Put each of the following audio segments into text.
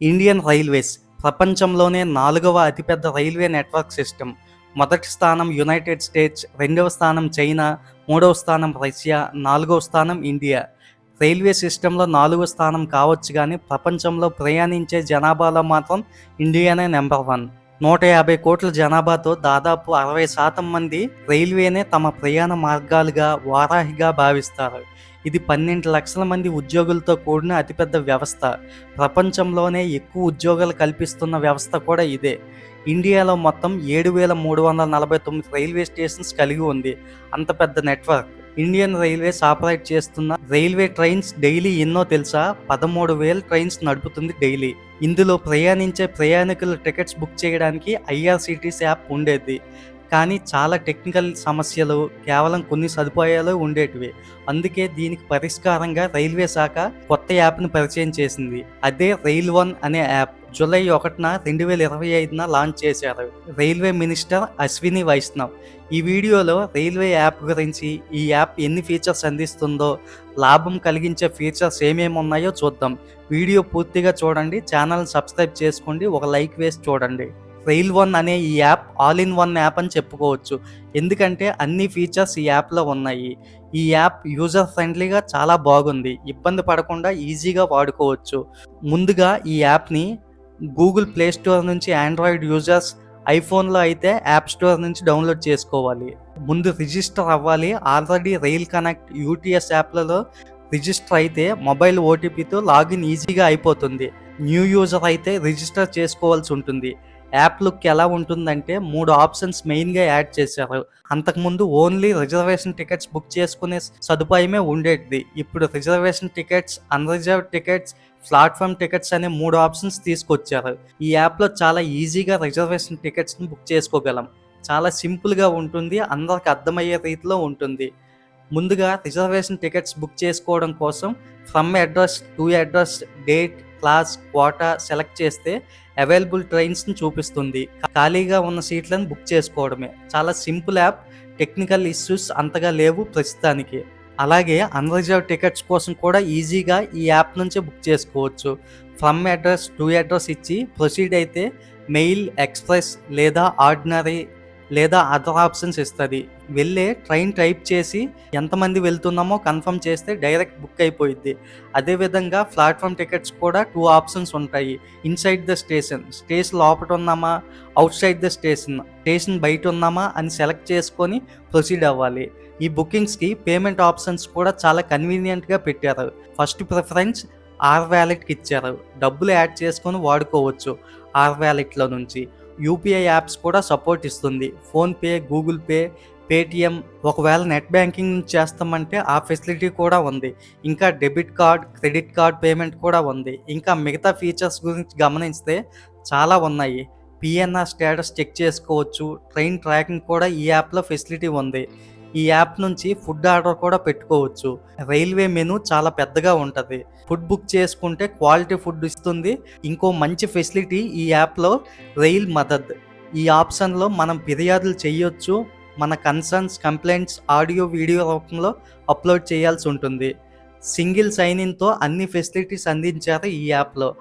Indian railways ప్రపంచంలోనే నాలుగవ అతిపెద్ద రైల్వే నెట్వర్క్ సిస్టమ్. మొదటి స్థానం యునైటెడ్ స్టేట్స్ రెండవ స్థానం చైనా మూడవ స్థానం రష్యా నాలుగవ స్థానం ఇండియా. రైల్వే సిస్టంలో నాలుగో స్థానం కావచ్చు కానీ ప్రపంచంలో ప్రయాణించే జనాభాలో మాత్రం ఇండియానే నెంబర్ వన్. నూట యాభై కోట్ల జనాభాతో దాదాపు అరవై శాతం మంది రైల్వేనే తమ ప్రయాణ మార్గాలుగా వారాహిగా భావిస్తారు. ఇది పన్నెండు లక్షల మంది ఉద్యోగులతో కూడిన అతిపెద్ద వ్యవస్థ. ప్రపంచంలోనే ఎక్కువ ఉద్యోగాలు కల్పిస్తున్న వ్యవస్థ కూడా ఇదే. ఇండియాలో మొత్తం ఏడు వేల మూడు వందల నలభై తొమ్మిది రైల్వే స్టేషన్స్ కలిగి ఉంది. అంత పెద్ద నెట్వర్క్. ఇండియన్ రైల్వేస్ ఆపరేట్ చేస్తున్న రైల్వే ట్రైన్స్ డైలీ ఎన్నో తెలుసా? పదమూడు వేల ట్రైన్స్ నడుపుతుంది డైలీ. ఇందులో ప్రయాణించే ప్రయాణికుల టికెట్స్ బుక్ చేయడానికి ఐఆర్సిటీసీ యాప్ ఉండేది. కానీ చాలా టెక్నికల్ సమస్యలు కేవలం కొన్ని సదుపాయాలు ఉండేటివి. అందుకే దీనికి పరిష్కారంగా రైల్వే శాఖ కొత్త యాప్ను పరిచయం చేసింది. అదే రైల్ వన్ అనే యాప్. జూలై ఒకటిన రెండు వేల ఇరవై ఐదున లాంచ్ చేశారు రైల్వే మినిస్టర్ అశ్విని వైష్ణవ్. ఈ వీడియోలో రైల్వే యాప్ గురించి ఈ యాప్ ఎన్ని ఫీచర్స్ అందిస్తుందో లాభం కలిగించే ఫీచర్స్ ఏమేమి ఉన్నాయో చూద్దాం. వీడియో పూర్తిగా చూడండి ఛానల్ సబ్స్క్రైబ్ చేసుకోండి ఒక లైక్ వేసి చూడండి. రైల్ వన్ అనే ఈ app all in one app అని చెప్పుకోవచ్చు. ఎందుకంటే అన్ని ఫీచర్స్ ఈ యాప్లో ఉన్నాయి. ఈ యాప్ యూజర్ ఫ్రెండ్లీగా చాలా బాగుంది. ఇబ్బంది పడకుండా ఈజీగా వాడుకోవచ్చు. ముందుగా ఈ యాప్ని గూగుల్ ప్లే స్టోర్ నుంచి ఆండ్రాయిడ్ యూజర్స్ ఐఫోన్లో అయితే యాప్ స్టోర్ నుంచి డౌన్లోడ్ చేసుకోవాలి. ముందు రిజిస్టర్ అవ్వాలి. ఆల్రెడీ రైల్ కనెక్ట్ యూటీఎస్ యాప్లలో రిజిస్టర్ అయితే మొబైల్ ఓటీపీతో లాగిన్ ఈజీగా అయిపోతుంది. న్యూ యూజర్ అయితే రిజిస్టర్ చేసుకోవాల్సి ఉంటుంది. యాప్ లుక్ ఎలా ఉంటుందంటే మూడు ఆప్షన్స్ మెయిన్గా యాడ్ చేశారు. అంతకుముందు ఓన్లీ రిజర్వేషన్ టికెట్స్ బుక్ చేసుకునే సదుపాయమే ఉండేది. ఇప్పుడు reservation tickets unreserved tickets platform tickets అనే మూడు ఆప్షన్స్ తీసుకొచ్చారు. ఈ యాప్లో చాలా ఈజీగా రిజర్వేషన్ టికెట్స్ని బుక్ చేసుకోగలం. చాలా సింపుల్గా ఉంటుంది అందరికి అర్థమయ్యే రీతిలో ఉంటుంది. ముందుగా రిజర్వేషన్ టికెట్స్ బుక్ చేసుకోవడం కోసం from address to address date class quota select చేస్తే అవైలబుల్ ట్రైన్స్ని చూపిస్తుంది. ఖాళీగా ఉన్న సీట్లను బుక్ చేసుకోవడమే. చాలా సింపుల్ యాప్ టెక్నికల్ ఇష్యూస్ అంతగా లేవు ప్రస్తుతానికి. అలాగే అన్రిజర్వ్ టికెట్స్ కోసం కూడా ఈజీగా ఈ యాప్ నుంచే బుక్ చేసుకోవచ్చు. ఫ్రమ్ అడ్రస్ టు అడ్రస్ ఇచ్చి ప్రొసీడ్ అయితే మెయిల్ ఎక్స్ప్రెస్ లేదా ఆర్డినరీ లేదా అదర్ ఆప్షన్స్ ఇస్తుంది. వెళ్ళే ట్రైన్ టైప్ చేసి ఎంతమంది వెళ్తున్నామో కన్ఫర్మ్ చేస్తే డైరెక్ట్ బుక్ అయిపోయిద్ది. అదేవిధంగా ప్లాట్ఫామ్ టికెట్స్ కూడా టూ ఆప్షన్స్ ఉంటాయి. Inside the station. స్టేషన్ లోపల ఉన్నామా? Outside the station. స్టేషన్ బయట ఉన్నామా? అని సెలెక్ట్ చేసుకొని ప్రొసీడ్ అవ్వాలి. ఈ బుకింగ్స్కి పేమెంట్ ఆప్షన్స్ కూడా చాలా కన్వీనియంట్గా పెట్టారు. ఫస్ట్ ప్రిఫరెన్స్ ఆర్ వ్యాలెట్కి ఇచ్చారు. డబ్బులు యాడ్ చేసుకొని వాడుకోవచ్చు ఆర్ వ్యాలెట్లో నుంచి. యూపీఐ యాప్స్ కూడా సపోర్ట్ ఇస్తుంది. ఫోన్పే గూగుల్ పే పేటిఎం ఒకవేళ నెట్ బ్యాంకింగ్ చేస్తామంటే ఆ ఫెసిలిటీ కూడా ఉంది. ఇంకా debit card credit card payment కూడా ఉంది. ఇంకా మిగతా ఫీచర్స్ గురించి గమనిస్తే చాలా ఉన్నాయి. పిఎన్ఆర్ స్టేటస్ చెక్ చేసుకోవచ్చు. ట్రైన్ ట్రాకింగ్ కూడా ఈ యాప్లో ఫెసిలిటీ ఉంది. ఈ యాప్ నుంచి ఫుడ్ ఆర్డర్ కూడా పెట్టుకోవచ్చు. రైల్వే మెనూ చాలా పెద్దగా ఉంటుంది. ఫుడ్ బుక్ చేసుకుంటే క్వాలిటీ ఫుడ్ ఇస్తుంది. ఇంకో మంచి ఫెసిలిటీ ఈ యాప్లో రైల్ మదద్. ఈ ఆప్షన్లో మనం ఫిర్యాదులు చేయొచ్చు. మన కన్సర్న్స్ కంప్లైంట్స్ ఆడియో వీడియో రూపంలో అప్లోడ్ చేయాల్సి ఉంటుంది. సింగిల్ సైన్ ఇన్తో అన్ని ఫెసిలిటీస్ అందించారు ఈ యాప్లో.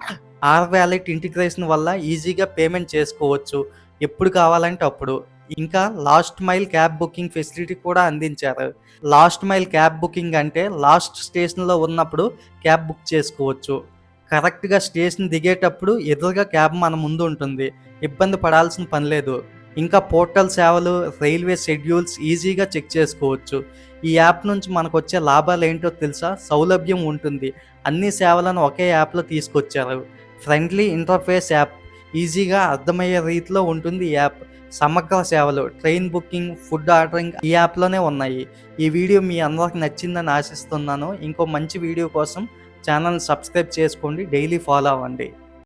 ఆర్ వ్యాలెట్ ఇంటిగ్రేషన్ వల్ల ఈజీగా పేమెంట్ చేసుకోవచ్చు. ఎప్పుడు కావాలంటే అప్పుడు. ఇంకా last mile cab booking facility కూడా అందించారు. లాస్ట్ మైల్ క్యాబ్ బుకింగ్ అంటే లాస్ట్ స్టేషన్లో ఉన్నప్పుడు క్యాబ్ బుక్ చేసుకోవచ్చు. కరెక్ట్గా స్టేషన్ దిగేటప్పుడు ఎదురుగా క్యాబ్ మన ముందు ఉంటుంది. ఇబ్బంది పడాల్సిన పని లేదు. ఇంకా పోర్టల్ సేవలు రైల్వే షెడ్యూల్స్ ఈజీగా చెక్ చేసుకోవచ్చు. ఈ యాప్ నుంచి మనకు వచ్చే లాభాలు ఏంటో తెలుసా? సౌలభ్యం ఉంటుంది. అన్ని సేవలను ఒకే యాప్లో తీసుకొచ్చారు. Friendly interface app. ఈజీగా అర్థమయ్యే రీతిలో ఉంటుంది ఈ యాప్. సమగ్ర సేవలు ట్రైన్ బుకింగ్ ఫుడ్ ఆర్డరింగ్ ఈ యాప్లోనే ఉన్నాయి. ఈ వీడియో మీ అందరికి నచ్చిందని ఆశిస్తున్నాను. ఇంకో మంచి వీడియో కోసం ఛానల్ సబ్స్క్రైబ్ చేసుకోండి. డైలీ ఫాలో అవ్వండి.